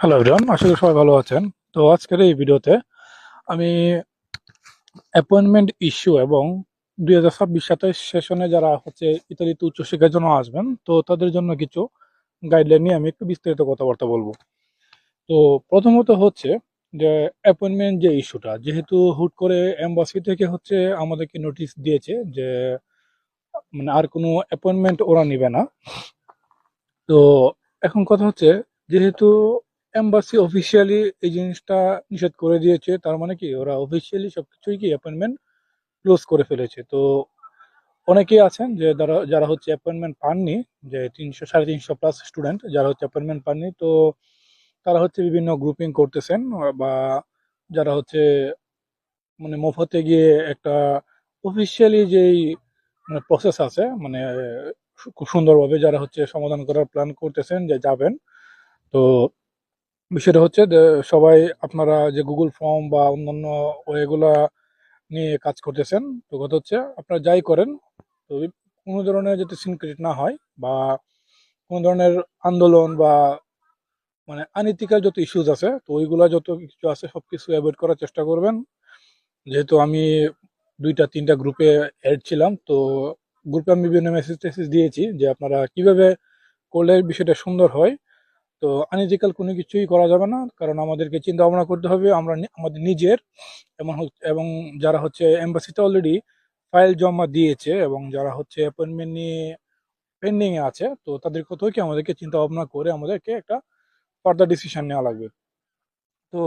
Hello everyone আশা করি সবাই ভালো আছেন। তো আজকের এই ভিডিওতে আমি অ্যাপয়েন্টমেন্ট ইস্যু এবং দুই হাজার ছাব্বিশ সাতাশ সেশনে যারা হচ্ছে ইতালিতে উচ্চশিক্ষার জন্য আসবেন, তো তাদের জন্য কিছু গাইডলাইন নিয়ে আমি একটু বিস্তারিত কথাবার্তা বলব। তো প্রথমত হচ্ছে যে অ্যাপয়েন্টমেন্ট যে ইস্যুটা যেহেতু হুট করে এম্বাসি থেকে হচ্ছে আমাদেরকে নোটিশ দিয়েছে যে মানে আর কোনো অ্যাপয়েন্টমেন্ট ওরা নিবে না। তো এখন কথা হচ্ছে, যেহেতু এম্বাসি অফিসিয়ালি এই জিনিসটা নিষেধ করে দিয়েছে। তার মানে কি, ওরা অফিসিয়ালি সবকিছুই কি অ্যাপয়েন্টমেন্ট ক্লোজ করে ফেলেছে। তো অনেকেই আছেন যে যারা যারা হচ্ছে অ্যাপয়েন্টমেন্ট পাননি, যে তিনশো, সাড়ে তিনশো প্লাস স্টুডেন্ট যারা হচ্ছে অ্যাপয়েন্টমেন্ট পাননি, তো তারা হচ্ছে বিভিন্ন গ্রুপিং করতেছেন বা যারা হচ্ছে মানে মফতে গিয়ে একটা অফিসিয়ালি যেই মানে প্রসেস আছে মানে খুব সুন্দরভাবে যারা হচ্ছে সমাধান করার প্ল্যান করতেছেন যে যাবেন, তো বিষয়টা হচ্ছে যে, সবাই আপনারা যে গুগল ফর্ম বা অন্যান্য ওয়েগুলা নিয়ে কাজ করতেছেন, তো কথা হচ্ছে আপনারা যাই করেন, তো কোনো ধরনের যাতে সিনক্রেট না হয় বা কোনো ধরনের আন্দোলন বা মানে আনইথিক্যাল যত ইস্যুজ আছে, তো ওইগুলা যত কিছু আছে সব কিছু অ্যাভয়েড করার চেষ্টা করবেন। যেহেতু আমি দুইটা, তিনটা গ্রুপে অ্যাড ছিলাম, তো গ্রুপে আমি বিভিন্ন মেসেজ টেসেজ দিয়েছি যে, আপনারা কীভাবে করলে বিষয়টা সুন্দর হয়। তো আনইথিক্যাল কোনো কিছুই করা যাবে না, কারণ আমাদেরকে চিন্তা ভাবনা করতে হবে, আমরা আমাদের নিজের এবং এবং যারা হচ্ছে এম্বাসিতে অলরেডি ফাইল জমা দিয়েছে এবং যারা হচ্ছে অ্যাপয়েন্টমেন্ট নিয়ে পেন্ডিং এ আছে, তো তাদের কথাও কি আমাদেরকে চিন্তা ভাবনা করে আমাদেরকে একটা ফার্দার ডিসিশন নেওয়া লাগবে। তো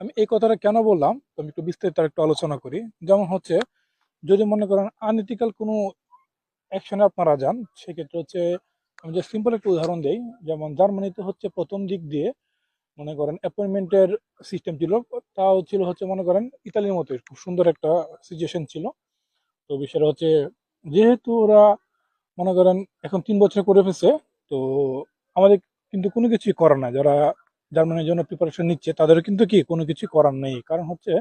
আমি এই কথাটা কেন বললাম? আমি একটু বিস্তারিত একটু আলোচনা করি। যেমন হচ্ছে, যদি মনে করেন আনইথিক্যাল কোনো অ্যাকশনে আপনারা যান, সেক্ষেত্রে হচ্ছে আমি যে সিম্পল একটা উদাহরণ দিই। যেমন জার্মানিতে হচ্ছে প্রথম দিক দিয়ে মনে করেন অ্যাপয়েন্টমেন্টের সিস্টেম ছিল, তাও ছিল হচ্ছে মনে করেন ইতালির মতো, খুব সুন্দর একটা সিচুয়েশন ছিল। তো বিষয়টা হচ্ছে যেহেতু ওরা মনে করেন এখন তিন বছর করে ফেলছে, তো আমাদের কিন্তু কোনো কিছুই করার নাই। যারা জার্মানির জন্য প্রিপারেশন নিচ্ছে তাদের কিন্তু কি কোনো কিছু করার নেই। কারণ হচ্ছে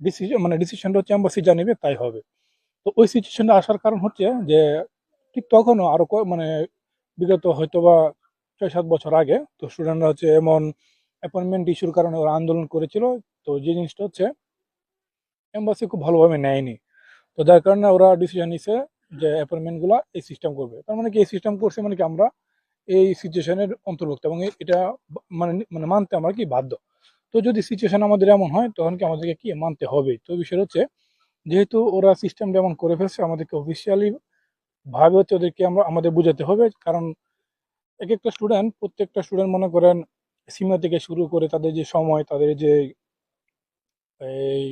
ডিসিশন মানে ডিসিশনটা হচ্ছে এম্বাসি যা নেবে তাই হবে। তো ওই সিচুয়েশনে আসার কারণ হচ্ছে যে ঠিক তখনও আরও ক- মানে বিগত হয়তো বা ছয় সাত বছর আগে, তো স্টুডেন্টরা হচ্ছে এমন অ্যাপয়েন্টমেন্ট ইস্যুর কারণে ওরা আন্দোলন করেছিল। তো যে জিনিসটা হচ্ছে এম্বাসি খুব ভালোভাবে নেয়নি। তো যার কারণে ওরা ডিসিশন নিছে যে অ্যাপয়েন্টমেন্টগুলো এই সিস্টেম করবে। তার মানে কি এই সিস্টেম করছে মানে কি আমরা এই সিচুয়েশনের অন্তর্ভুক্ত এবং এটা মানে মানে মানতে আমরা কি বাধ্য? তো যদি সিচুয়েশন আমাদের এমন হয়, তখন কি আমাদেরকে কি মানতে হবে? তো বিষয় হচ্ছে, যেহেতু ওরা সিস্টেমটা এমন করে ফেলছে, আমাদেরকে অফিসিয়ালি ভাবে হচ্ছে ওদেরকে আমরা, আমাদের বুঝাতে হবে। কারণ এক একটা স্টুডেন্ট প্রত্যেকটা স্টুডেন্ট মনে করেন সীমা থেকে শুরু করে তাদের যে সময়, তাদের যে এই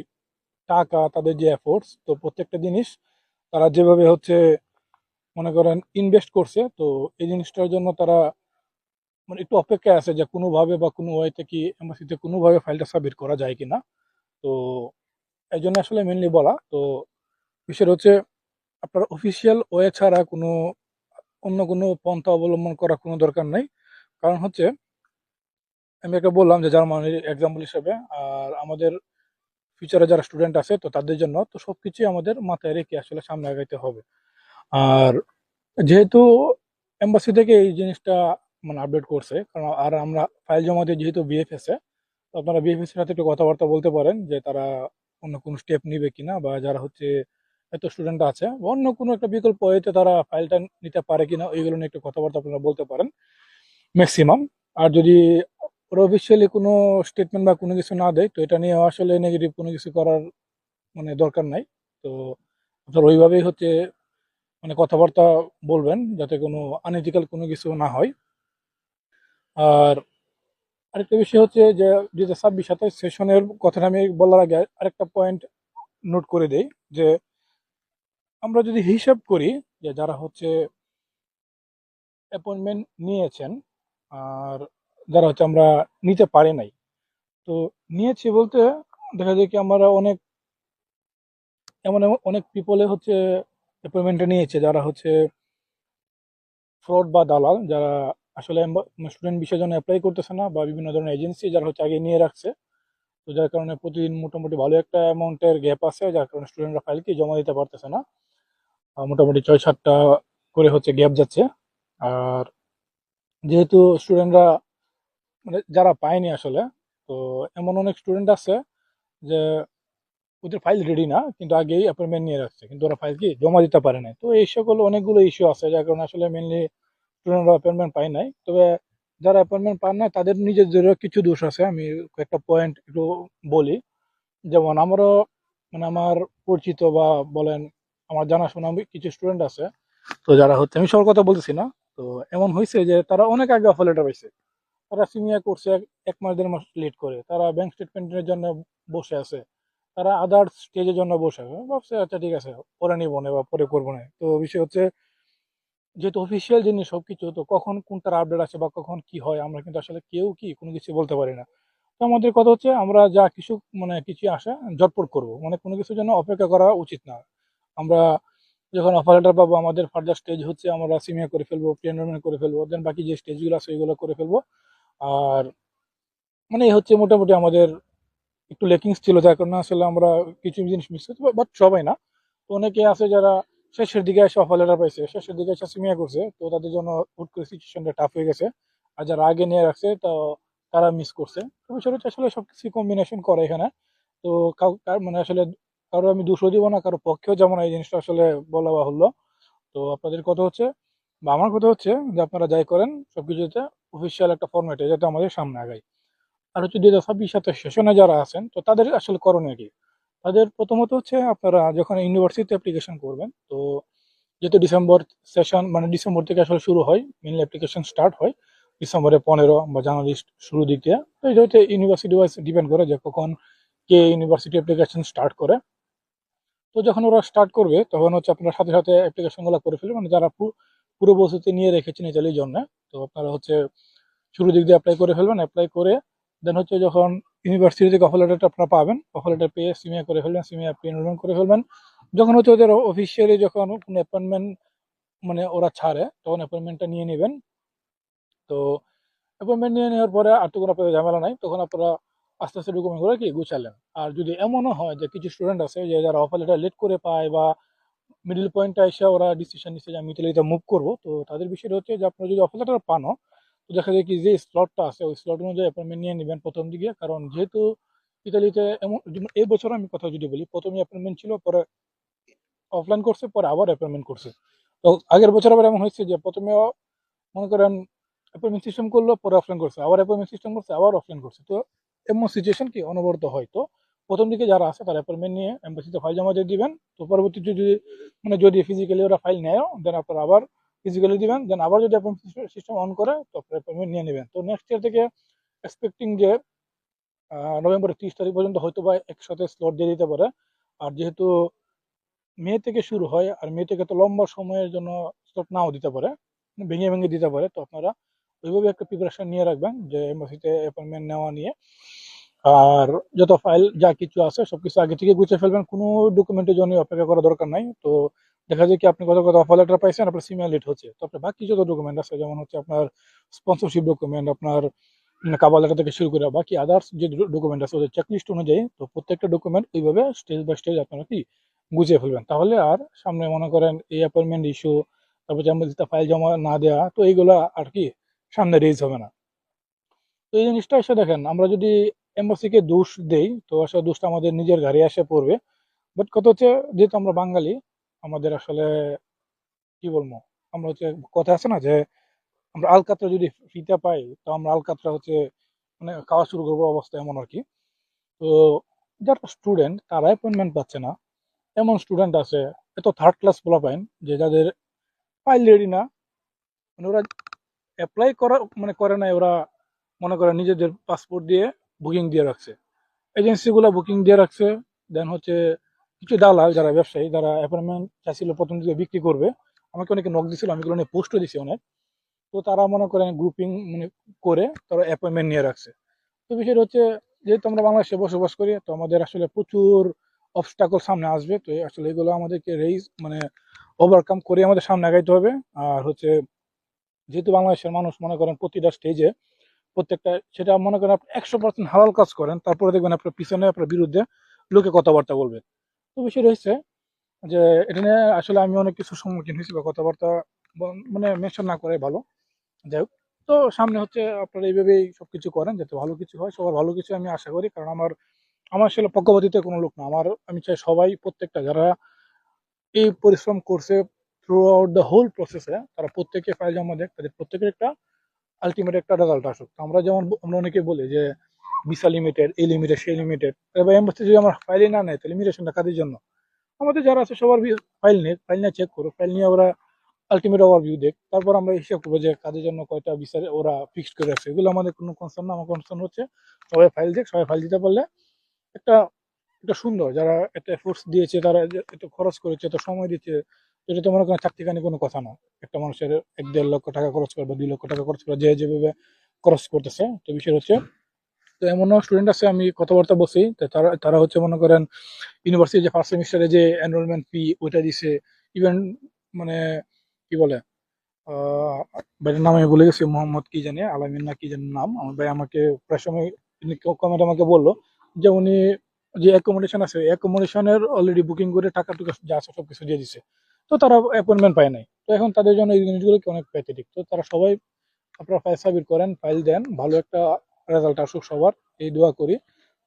টাকা, তাদের যে এফোর্টস তো প্রত্যেকটা জিনিস তারা যেভাবে হচ্ছে মনে করেন ইনভেস্ট করছে, তো এই জিনিসটার জন্য তারা মানে একটু অপেক্ষায় আছে যে কোনোভাবে বা কোনো ওয়েতে কি এম্বাসিতে কোনোভাবে ফাইলটা সাবমিট করা যায় কি না তো এই জন্য আসলে মেনলি বলা। তো বিষয় হচ্ছে আপনার অফিসিয়াল ওয়ে ছাড়া কোনো, অন্য কোনো পন্থা অবলম্বন করার কোনো দরকার নেই। কারণ হচ্ছে, আমি একটা বললাম যে জার্মানির এক্সাম্পল হিসেবে, আর আমাদের ফিউচারে যারা স্টুডেন্ট আছে, তো তাদের জন্য তো সব কিছুই আমাদের মাথায় রেখে আসলে সামনে আগাইতে হবে। আর যেহেতু এম্বাসি থেকে এই জিনিসটা মানে আপডেট করছে, কারণ আর আমরা ফাইল জমা দিয়ে যেহেতু বিএফএস তো আপনারা বিএফএস এর সাথে একটু কথাবার্তা বলতে পারেন যে তারা অন্য কোনো স্টেপ নিবে কিনা, বা যারা হচ্ছে এত স্টুডেন্ট আছে। অন্য কোনো একটা বিকল্প হইতে তারা ফাইলটা নিতে পারে কিনা, ওইগুলো নিয়ে একটু কথাবার্তা আপনারা বলতে পারেন ম্যাক্সিমাম আর যদি ওরা অফিসিয়ালি কোনো স্টেটমেন্ট বা কোনো কিছু না দেয়, তো এটা নিয়ে আসলে নেগেটিভ কোনো কিছু করার মানে দরকার নাই। তো আপনার ওইভাবেই হচ্ছে মানে কথাবার্তা বলবেন যাতে কোনো আনইথিক্যাল কোনো কিছু না হয়। আর আরেকটা বিষয় হচ্ছে যে দুই হাজার ছাব্বিশ সাতাশ সেশনের কথাটা আমি বলার আগে আরেকটা পয়েন্ট নোট করে দেই যে আমরা যদি হিসাব করি যে যারা হচ্ছে অ্যাপয়েন্টমেন্ট নিয়েছেন আর যারা হচ্ছে আমরা নিতে পারি নাই, তো নিয়েছি বলতে দেখা যায় কি আমরা অনেক, এমন এমন অনেক পিপলে হচ্ছে অ্যাপয়েন্টমেন্টটা নিয়েছে যারা হচ্ছে ফ্রড বা দালাল, যারা আসলে স্টুডেন্ট বিষয়ের জন্য অ্যাপ্লাই করতেছে না বা বিভিন্ন ধরনের এজেন্সি যারা হচ্ছে আগে নিয়ে রাখছে, তো যার কারণে প্রতিদিন মোটামুটি ভালো একটা অ্যামাউন্টের গ্যাপ আছে, যার কারণে স্টুডেন্টরা ফাইল কি জমা দিতে পারতেছে না। মোটামুটি ছয় সাতটা করে হচ্ছে গ্যাপ যাচ্ছে। আর যেহেতু স্টুডেন্টরা মানে যারা পায়নি আসলে, তো এমন অনেক স্টুডেন্ট আছে যে ওদের ফাইল রেডি না, কিন্তু আগেই অ্যাপয়েন্টমেন্ট নিয়ে রাখছে। কিন্তু ওরা ফাইল কি জমা দিতে পারে নাই। তো এই সকল অনেকগুলো ইস্যু আছে, যার কারণে আসলে মেনলি স্টুডেন্টরা অ্যাপয়েন্টমেন্ট পায় নাই। তবে যারা অ্যাপয়েন্টমেন্ট পান না তাদের নিজেদেরও কিছু দোষ আছে। আমি কয়েকটা পয়েন্ট একটু বলি। যেমন আমারও মানে আমার পরিচিত বা বলেন আমার জানাশোনা কিছু স্টুডেন্ট আছে। তো যারা হচ্ছে, আমি সবার কথা বলতেছি না। তো এমন হয়েছে যে তারা অনেক আগে অফার লেটার পাইছে। তারা সিনিয়র করছে এক- মাস, দেড় মাস লেট করে। তারা ব্যাংক স্টেটমেন্টের জন্য বসে আছে। তারা আদার স্টেজের জন্য বসে আছে। ভাবছে আচ্ছা ঠিক আছে, পরে নিব না বা পরে করব না। তো বিষয় হচ্ছে, যেহেতু অফিসিয়াল জিনিস সব কিছু তো কখন কোনটার আপডেট আছে বা কখন কি হয়, আমরা কিন্তু আসলে কেউ কি কোনো কিছু বলতে পারি না। তো আমাদের কথা হচ্ছে, আমরা যা কিছু মানে কিছু আসে, জটপট করব। মানে কোনো কিছুর জন্য অপেক্ষা করা উচিত না। আমরা যখন অফার পাবো, আমাদের ফার্দার স্টেজ হচ্ছে আমরা সিমিয়া করে ফেলব প্রি এনরোলমেন্ট করে ফেলব দেন বাকি যে স্টেজগুলো আছে ওইগুলো করে ফেলব। আর মানে হচ্ছে মোটামুটি আমাদের একটু লেকিংস ছিল, যার কারণে আসলে আমরা কিছু জিনিস মিস করতে বাট সবাই না। তো অনেকে আছে যারা শেষের দিকে এসে অফার লেটার পাইছে, শেষের দিকে এসে সিমিয়া করছে, তো তাদের জন্য হুট করে সিচুয়েশনটা টাফ হয়ে গেছে। আর যারা আগে নিয়ে রাখছে, তো তারা মিস করছে। তো বিষয়টা আসলে সবকিছু কম্বিনেশন করে এখানে। তো মানে আসলে কারও আমি দুশো দিব না, কারও পক্ষেও যেমন এই জিনিসটা আসলে বলা বাহুল্য। তো আপনাদের কথা হচ্ছে, বা আমার কথা হচ্ছে যে আপনারা যাই করেন, সবকিছুতে অফিসিয়াল একটা ফর্মেটে যাতে আমাদের সামনে আগায়। আর হচ্ছে দুই হাজার ছাব্বিশ সেশনে যারা আছেন, তো তাদের আসলে করণীয় কি? তাদের প্রথমত হচ্ছে আপনারা যখন ইউনিভার্সিটিতে অ্যাপ্লিকেশন করবেন, তো যেহেতু ডিসেম্বর সেশন মানে ডিসেম্বর থেকে আসলে শুরু হয় মেনলি অ্যাপ্লিকেশন স্টার্ট হয়, ডিসেম্বরের পনেরো বা জানুয়ারি শুরু দিক দিয়ে, তো এটা হচ্ছে ইউনিভার্সিটি ওয়াইজ ডিপেন্ড করে যে কখন কে ইউনিভার্সিটি অ্যাপ্লিকেশন স্টার্ট করে। তো যখন ওরা স্টার্ট করবে, তখন হচ্ছে আপনারা সাথে সাথে অ্যাপ্লিকেশনগুলো করে ফেলবেন। মানে যারা পুরো বছরতে নিয়ে রেখেছেন ইতালির জন্য, তো আপনারা হচ্ছে শুরু দিক দিয়ে অ্যাপ্লাই করে ফেলবেন। অ্যাপ্লাই করে দেন হচ্ছে যখন ইউনিভার্সিটি থেকে অফার লেটারটা আপনারা পাবেন অফার লেটার পেয়ে সিমিয়া করে ফেলবেন সিমিয়া পেয়ে এনরোলমেন্ট করে ফেলবেন। যখন হচ্ছে ওদের অফিসিয়ালি যখন কোনো অ্যাপয়েন্টমেন্ট মানে ওরা ছাড়ে, তখন অ্যাপয়েন্টমেন্টটা নিয়ে নেবেন। তো অ্যাপয়েন্টমেন্ট নিয়ে নেওয়ার পরে আর তো কোনো আপনাদের ঝামেলা নাই। তখন আপনারা আস্তে আস্তে ডকুমেন্টগুলো কি গুছালেন। আর যদি এমনও হয় যে কিছু স্টুডেন্ট আছে যে যারা অফার লেটার লেট করে পায় বা মিডিল পয়েন্টে এসে ওরা ডিসিশন নিচ্ছে যে আমি ইতালিতে মুভ করব, তো তাদের বিষয়টা হচ্ছে যে আপনারা যদি অফার লেটার পানও, তো দেখা যায় কি যে স্লটটা আছে, ওই স্লট অনুযায়ী অ্যাপয়েন্টমেন্ট নিয়ে নেবেন প্রথম দিকে। কারণ যেহেতু ইতালিতে এমন, এই বছর আমি কথা যদি বলি, প্রথমে অ্যাপয়েন্টমেন্ট ছিল, পরে অফলাইন করছে, পরে আবার অ্যাপয়েন্টমেন্ট করছে। তো আগের বছর আবার এমন হয়েছে যে প্রথমে মনে করেন অ্যাপয়েন্টমেন্ট সিস্টেম করল, পরে অফলাইন করছে, আবার অ্যাপয়েন্টমেন্ট সিস্টেম করছে, আবার অফলাইন করছে। তো এমন সিচুয়েশন কি অনবরত হয় তো প্রথম দিকে যারা আছে তারা অ্যাপয়েন্টমেন্ট নিয়ে এম্বাসিতে ফাইল জমা দিয়ে দিবেন। তো পরবর্তী যদি মানে যদি ফিজিক্যালি ওরা ফাইল নেয় দেন আপনারা আবার ফিজিক্যালি দিবেন। দেন আবার যদি অ্যাপয়েন্টমেন্ট সিস্টেম অন করে, তো আপনারা অ্যাপয়েন্টমেন্ট নিয়ে নেবেন। তো নেক্সট ইয়ার থেকে এক্সপেক্টিং যে নভেম্বরের তিরিশ তারিখ পর্যন্ত হয়তো বা একসাথে স্লট দিয়ে দিতে পারে। আর যেহেতু মে থেকে শুরু হয়, আর মে থেকে তো লম্বা সময়ের জন্য স্লট নাও দিতে পারে, ভেঙে ভেঙে দিতে পারে, তো আপনারা ওইভাবে একটা প্রিপারেশন নিয়ে রাখবেন যে এম্বাসিতে অ্যাপয়েন্টমেন্ট নেওয়া নিয়ে। আর যত ফাইল যা কিছু আছে সব কিছু আগে থেকে গুছিয়ে ফেলবেন, কোনো ডকুমেন্টের জন্য অপেক্ষা করা দরকার নাই। তো দেখা যায় কি আপনি কত কত অফার লেটার পাইছেন, আপনার সিমিয়ার লেট হচ্ছে। তো আপনার বাকি যত ডকুমেন্ট আছে, যেমন হচ্ছে আপনার স্পন্সরশিপ ডকুমেন্ট আপনার কাবার লেটার থেকে শুরু করে বাকি আদার্স যে ডকুমেন্ট আছে, ওদের চেকলিস্ট অনুযায়ী তো প্রত্যেকটা ডকুমেন্ট ওইভাবে স্টেজ বাই স্টেজ আপনারা কি গুছিয়ে ফেলবেন। তাহলে আর সামনে মনে করেন এই অ্যাপয়েন্টমেন্ট ইস্যু তারপর যে ফাইল জমা না দেওয়া তো এইগুলো আর কি সামনে রেজ হবে না। তো এই জিনিসটা এসে দেখেন, আমরা যদি এম্বাসিকে দোষ দেই, তো আসলে দোষটা আমাদের নিজের ঘাড়ে এসে পড়বে। বাট কত হচ্ছে, যেহেতু আমরা বাঙালি, আমাদের আসলে কি বলব, আমরা হচ্ছে কথা আছে না যে, আমরা আলকাতরা যদি ফ্রিতে পাই, তো আমরা আলকাতরা হচ্ছে মানে খাওয়া শুরু করব অবস্থা এমন আর কি। তো যারা স্টুডেন্ট তারা অ্যাপয়েন্টমেন্ট পাচ্ছে না। এমন স্টুডেন্ট আছে, এত থার্ড ক্লাস পোলা পাইন যে যাদের ফাইল রেডি না মানে ওরা অ্যাপ্লাই করা মানে করে নাই, ওরা মনে করে নিজেদের পাসপোর্ট দিয়ে বুকিং দিয়ে রাখছে। এজেন্সিগুলো বুকিং দিয়ে রাখছে দেন হচ্ছে কিছু দালাল যারা ব্যবসায়ী, যারা অ্যাপয়েন্টমেন্ট চাইছিল প্রথম দিকে বিক্রি করবে, আমাকে অনেকে নক দিছিল, আমি নিয়ে পোস্টও দিছি অনেক। তো তারা মনে করেন গ্রুপিং মানে করে তারা অ্যাপয়েন্টমেন্ট নিয়ে রাখছে। তো বিষয়টা হচ্ছে, যেহেতু আমরা বাংলাদেশে বসবাস করি, তো আমাদের আসলে প্রচুর অবস্টাকল সামনে আসবে। তো আসলে এগুলো আমাদেরকে রেইজ মানে ওভারকাম করে আমাদের সামনে আগাইতে হবে। আর হচ্ছে যেহেতু বাংলাদেশের মানুষ মনে করেন প্রতিটা স্টেজে প্রত্যেকটা, সেটা মনে করেন আপনি একশো পার্সেন্ট হালাল কাজ করেন, তারপরে দেখবেন আপনার পিছনে, আপনার বিরুদ্ধে লোকে কথাবার্তা বলবে। তো বিষয় রয়েছে যে, এটা নিয়ে আসলে আমি অনেক কিছু সম্মুখীন হয়েছি বা কথাবার্তা মানে মেনশন না করে ভালো। যাই হোক, তো সামনে হচ্ছে আপনারা এইভাবেই সব কিছু করেন যাতে ভালো কিছু হয়। সবার ভালো কিছু আমি আশা করি, কারণ আমার আমার আসলে পক্ষপাতিতে কোনো লোক না। আমার, আমি চাই সবাই, প্রত্যেকটা যারা এই পরিশ্রম করছে থ্রু আউট দ্য হোল প্রসেসে তারা প্রত্যেকে ফাইল জমা দেয়, তাদের প্রত্যেকের একটা আলটিমেট একটা রেজাল্ট আসুক। আমরা যেমন আমরা অনেকে বলি যে ভিসা লিমিটেড এই লিমিটেড সেই লিমিটেড এবার এম্বাসি যদি আমার ফাইলই না নেয়, তাহলে লিমিটেশনটা কাদের জন্য? আমাদের যারা আছে, সবার ফাইল নিয়ে ফাইল নিয়ে চেক করো ফাইল নিয়ে ওরা আলটিমেট ওভারভিউ দেখ, তারপর আমরা হিসাব করব যে কাদের জন্য কয়টা বিচার ওরা ফিক্সড করে রাখছে এগুলো আমাদের কোনো কনসার্ন না, আমার কনসার্ন হচ্ছে সবাই ফাইল দেখ, সবাই ফাইল দিতে পারলে একটা একটা সুন্দর, যারা এত এফোর্টস দিয়েছে, তারা এত খরচ করেছে, এত সময় দিচ্ছে এটা তো মনে করেন চারটিখানি কোনো কথা না, একটা মানুষের এক দেড় লক্ষ টাকা খরচ করে বা দুই লক্ষ টাকা খরচ করে যে যেভাবে খরচ করতেছে, তো বিষয় হচ্ছে, তো এমনও স্টুডেন্ট আছে, আমি কথাবার্তা বসি তো তারা তারা হচ্ছে মনে করেন ইউনিভার্সিটি যে ফার্স্ট সেমিস্টারে যে এনরোলমেন্ট ফি ওইটা দিছে ইভেন মানে কি বলে ভাইয়ের নাম আমি ভুলে গেছি, মোহাম্মদ কি জানি, আলামিন না কি জানি নাম, আমার ভাই আমাকে প্রায় সময় কমেন্ট আমাকে বলল, যে উনি যে অ্যাকোমোডেশন আছে অ্যাকোমোডেশনের অলরেডি বুকিং করে টাকা টুকা যা আছে সব কিছু দিয়ে দিছে। তো তারা অ্যাপয়েন্টমেন্ট পায় নাই। তো এখন তাদের জন্য এই জিনিসগুলোকে অনেক প্যাথেটিক তো তারা সবাই আপনারা ফাইল সাবমিট করেন ফাইল দেন, ভালো একটা রেজাল্ট আসুক সবার, এই দোয়া করি।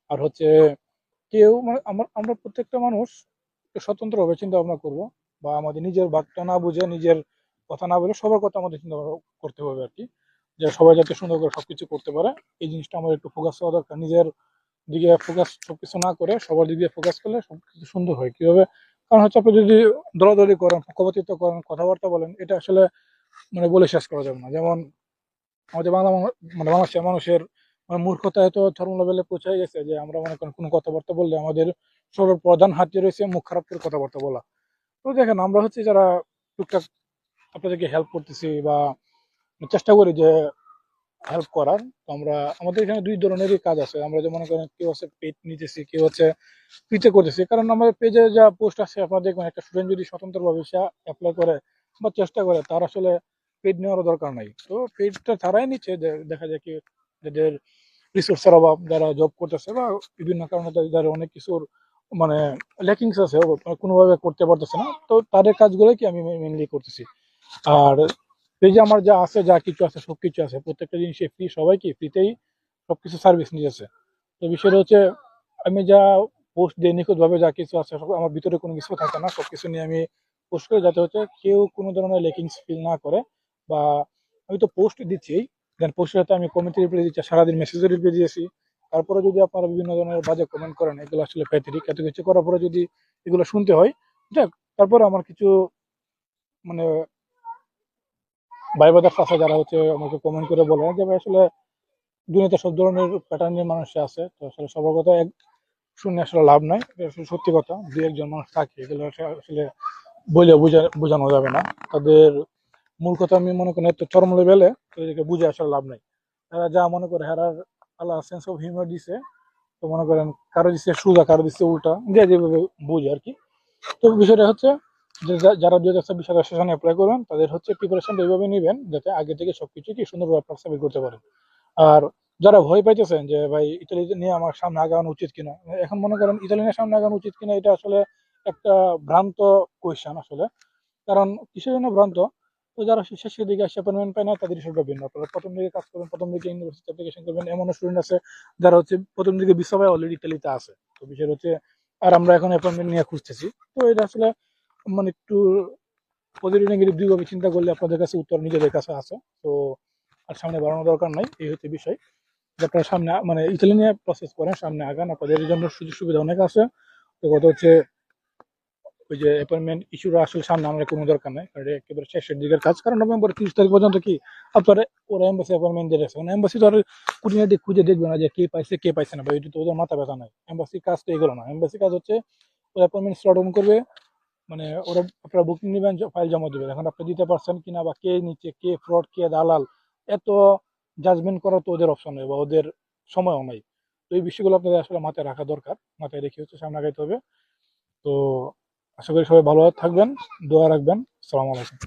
আর হচ্ছে কেউ মানে আমরা আমরা প্রত্যেকটা মানুষ স্বতন্ত্রভাবে চিন্তা ভাবনা করব। বা আমাদের নিজের ভাগটা না বুঝে, নিজের কথা না বলে সবার কথা আমাদের চিন্তা ভাবনা করতে হবে আর কি। যে সবাই যাতে সুন্দর করে সবকিছু করতে পারে। এই জিনিসটা আমাদের একটু ফোকাস হওয়া দরকার। নিজের দিকে ফোকাস সবকিছু না করে সবার দিকে ফোকাস করলে সবকিছু সুন্দর হয়। কীভাবে কারণ হচ্ছে আপনি যদি দৌড়াদৌড়ি করেন, পক্ষপাতিত্ব করেন, কথাবার্তা বলেন, এটা আসলে মানে বলে শেষ করা যাবে না। যেমন আমাদের বাংলা মানে বাংলাদেশের মানুষের মানে মূর্খতা এত চরম লেভেলে পৌঁছে গেছে যে আমরা মনে করেন কোনো কথাবার্তা বললে আমাদের সর্ব প্রধান হাতিয়ার রয়েছে মুখ খারাপ করে কথাবার্তা বলা। তো দেখেন, আমরা হচ্ছে যারা টুকটাক আপনাদেরকে হেল্প করতেছি বা চেষ্টা করি যে হেল্প করার। তো আমরা, আমাদের এখানে দুই ধরনেরই কাজ আছে। আমরা যে মনে করেন কেউ আছে পেড নিতেছি, কেউ হচ্ছে ফ্রিতে করতেছি। কারণ আমাদের পেজে যা পোস্ট আছে, আপনারা দেখবেন একটা স্টুডেন্ট যদি স্বতন্ত্রভাবে সে অ্যাপ্লাই করে বা চেষ্টা করে, তার আসলে পেড নেওয়ার দরকার নাই। তো পেডটা তারাই নিচ্ছে। দেখা যায় কি যাদের রিসোর্সের অভাব, যারা জব করতেছে বা বিভিন্ন কারণে যারা অনেক কিছুর মানে ল্যাকিংস আছে কোনোভাবে করতে পারতেছে না। তো তাদের কাজগুলোই কি আমি মেনলি করতেছি। আর এই যে আমার যা আছে, যা কিছু আছে, সব কিছু আছে, প্রত্যেকটা জিনিসে ফ্রি সবাই কি ফ্রিতেই সবকিছু সার্ভিস নিয়েছে তো বিষয়টা হচ্ছে, আমি যা পোস্ট দিই নিখুঁতভাবে যা কিছু আছে, সব আমার ভিতরে কোনো কিছু থাকে না, সবকিছু নিয়ে আমি পোস্ট করি যাতে হচ্ছে কেউ কোনো ধরনের লেকিংস ফিল না করে বা আমি তো পোস্ট দিচ্ছি দেন পোস্টের সাথে আমি কমেন্টে রিপ্লাই দিচ্ছি, সারাদিন মেসেজে রিপ্লাই দিয়েছি। তারপরে যদি আপনারা বিভিন্ন ধরনের বাজে কমেন্ট করেন, এগুলো আসলে প্যাথেটিক এত কিছু করার পরে যদি এগুলো শুনতে হয়, যাক, তারপরে আমার কিছু মানে ভাই বাদার্স আছে যারা হচ্ছে আমাকে কমেন্ট করে বলে যে, ভাই, আসলে দুনিয়াতে সব ধরনের প্যাটার্নের মানুষ আছে। তো আসলে সবার কথা এক, শুনে আসলে লাভ নাই। সত্যি কথা। দুই, একজন মানুষ থাকে, এগুলো আসলে- বলে বোঝানো যাবে না। তাদের মূল কথা আমি মনে করি এত চরম লেভেলে এদেরকে বুঝে আসলে লাভ নাই। তারা যা মনে করে হেরার আল্লাহ সেন্স অফ হিউমার দিছে। তো মনে করেন, কারও দিচ্ছে সুজা কারও দিচ্ছে উল্টা। যে যেভাবে বুঝে আর কি। তো বিষয়টা হচ্ছে যারা দুই হাজার ছাব্বিশ সালের সেশনে অ্যাপ্লাই করবেন, তাদের হচ্ছে প্রিপারেশনটা এইভাবে নেবেন যাতে আগে থেকে সবকিছু কি সুন্দরভাবে আপনারা সাবমিট করতে পারেন। আর যারা ভয় পাইতেছেন যে, ভাই, ইতালি নিয়ে আমার সামনে আগানো উচিত কিনা? এখন মনে করেন ইতালি নিয়ে সামনে আগানো উচিত কিনা, এটা আসলে একটা ভ্রান্ত কোয়েশ্চেন আসলে। কারণ কিসের জন্য ভ্রান্ত? তো যারা শেষের দিকে আসে অ্যাপয়েন্টমেন্ট পায় না, তাদের বিষয়টা ভিন্ন। আপনারা প্রথম দিকে কাজ করবেন, প্রথম দিকে ইউনিভার্সিটি অ্যাপ্লিকেশন করবেন এমন স্টুডেন্ট আছে যারা হচ্ছে প্রথম দিকে বিশ্বভাবে অলরেডি ইতালিতে আছে। তো বিষয় হচ্ছে, আর আমরা এখন অ্যাপয়েন্টমেন্ট নিয়ে খুঁজতেছি। তো এটা আসলে মানে একটু পজিটিভ নেগেটিভ দুইভাবে চিন্তা করলে আপনাদের কাছে উত্তর নিজেদের কাছে আছে। তো আর সামনে বাড়ানোর দরকার নাই, এই হচ্ছে বিষয়। আপনারা সামনে মানে ইতালি নিয়ে প্রসেস করেন, সামনে আগান, আপনাদের জন্য সুযোগ সুবিধা অনেক আছে। তো কথা হচ্ছে, ওই যে অ্যাপয়েন্টমেন্ট ইস্যুটা আসলে সামনে আনার কোনো দরকার নাই, কারণ একেবারে শেষের দিকের কাজ। কারণ নভেম্বর তিরিশ তারিখ পর্যন্ত কি, আপনারা ওরা এম্বাসি অ্যাপয়েন্টমেন্ট দিয়ে রাখছে মানে এম্বাসি তো আর কুটিনাটি খুঁজে দেখবে না যে কে পাইছে কে পাইছে না, বা তো ওদের মাথা ব্যথা নাই। এম্বাসির কাজ তো এগুলো না। এম্বাসি কাজ হচ্ছে, ওরা অ্যাপয়েন্টমেন্ট স্লট অন করবে মানে ওরা, আপনারা বুকিং নেবেন ফাইল জমা দেবেন। এখন আপনি দিতে পারছেন কিনা বা কে নিচে, কে ফ্রড কে দালাল, এত জাজমেন্ট করা তো ওদের অপশন নেই বা ওদের সময়ও নেই। তো এই বিষয়গুলো আপনাদের আসলে মাথায় রাখা দরকার। মাথায় রেখে হচ্ছে সামনে আগাইতে হবে। তো আশা করি সবাই ভালো থাকবেন, দোয়া রাখবেন। আসসালামু আলাইকুম।